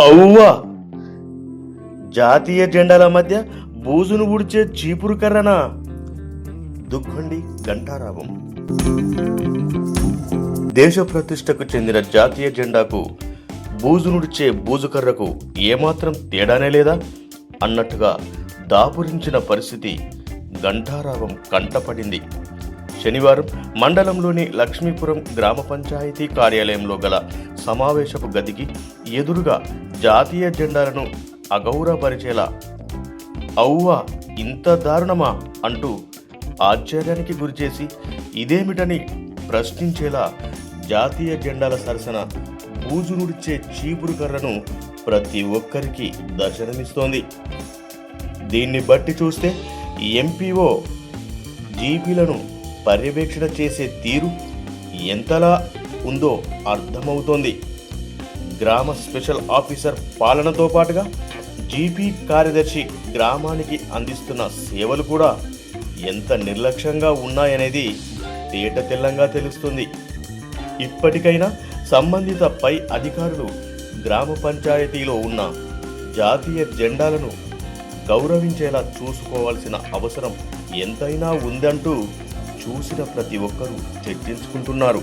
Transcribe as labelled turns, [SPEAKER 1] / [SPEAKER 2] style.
[SPEAKER 1] అవ్వా! జాతీయ జెండాల మధ్య బూజును ఊడ్చే చీపురు కర్రనా? దుగ్గుండి ఘంటారావం. దేశ ప్రతిష్టకు చెందిన జాతీయ జెండాకు బూజునుడిచే బూజుకర్రకు ఏమాత్రం తేడానే లేదా? అన్నట్టుగా దాపురించిన పరిస్థితి ఘంటారావం కంటపడింది. శనివారం మండలంలోని లక్ష్మీపురం గ్రామ పంచాయతీ కార్యాలయంలో గల సమావేశపు గదికి ఎదురుగా జాతీయ జెండాలను అగౌరవపరిచేలా అవ్వా ఇంత దారుణమా? అంటూ ఆశ్చర్యానికి గురిచేసి ఇదేమిటని ప్రశ్నించేలా జాతీయ జెండాల సరసన బూజునుడిచే చీపురు కర్రను ప్రతి ఒక్కరికి దర్శనమిస్తోంది. దీన్ని బట్టి చూస్తే ఎంపీఓ జీపీలను పర్యవేక్షణ చేసే తీరు ఎంతలా ఉందో అర్థమవుతోంది. గ్రామ స్పెషల్ ఆఫీసర్ పాలనతో పాటుగా జీపీ కార్యదర్శి గ్రామానికి అందిస్తున్న సేవలు కూడా ఎంత నిర్లక్ష్యంగా ఉన్నాయనేది తేట తెల్లంగా తెలుస్తుంది. ఇప్పటికైనా సంబంధిత పై అధికారులు గ్రామ పంచాయతీలో ఉన్న జాతీయ జెండాలను గౌరవించేలా చూసుకోవాల్సిన అవసరం ఎంతైనా ఉందంటూ చూసిన ప్రతి ఒక్కరూ చర్చించుకుంటున్నారు